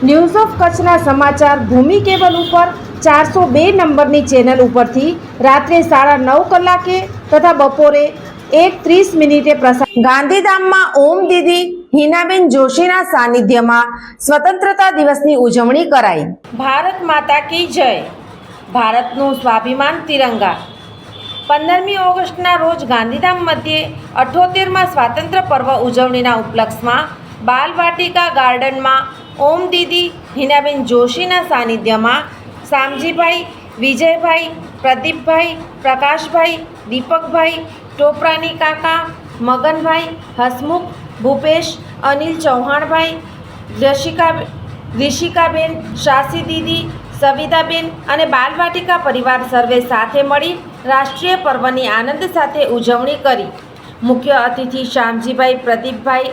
News of કચ્છના સમાચાર ભૂમિ cable ઉપર ચારસો બે નંબરની ચેનલ ઉપરથી રાત્રે સાડા નવ કલાકે તથા બપોરે એક ત્રીસ મિનિટે પ્રસાર ગાંધીધામમાં ઓમ દીદી હિનાબેન જોશીના સાનિધ્યમાં સ્વતંત્રતા દિવસની ઉજવણી કરાઈ. ભારત માતા કી જય. ભારતનું સ્વાભિમાન તિરંગા. પંદરમી ઓગસ્ટના રોજ ગાંધીધામ મધ્યે અઠોતેરમાં સ્વાતંત્ર્ય પર્વ ઉજવણીના ઉપલક્ષમાં બાલવાટિકા ગાર્ડનમાં ઓમ દીદી, હિનાબેન જોશીના સાનિધ્યમાં શામજીભાઈ વિજયભાઈ, પ્રદીપભાઈ, પ્રકાશભાઈ, દીપકભાઈ, ટોપરાની કાકા, મગનભાઈ, હસમુખ, ભૂપેશ, અનિલ ચૌહાણભાઈ રશિકા ઋષિકાબેન શાસી દીદી, સવિતાબેન અને બાલવાટિકા પરિવાર સર્વે સાથે મળી રાષ્ટ્રીય પર્વની આનંદ સાથે ઉજવણી કરી. મુખ્ય અતિથિ શ્યામજીભાઈ પ્રદીપભાઈ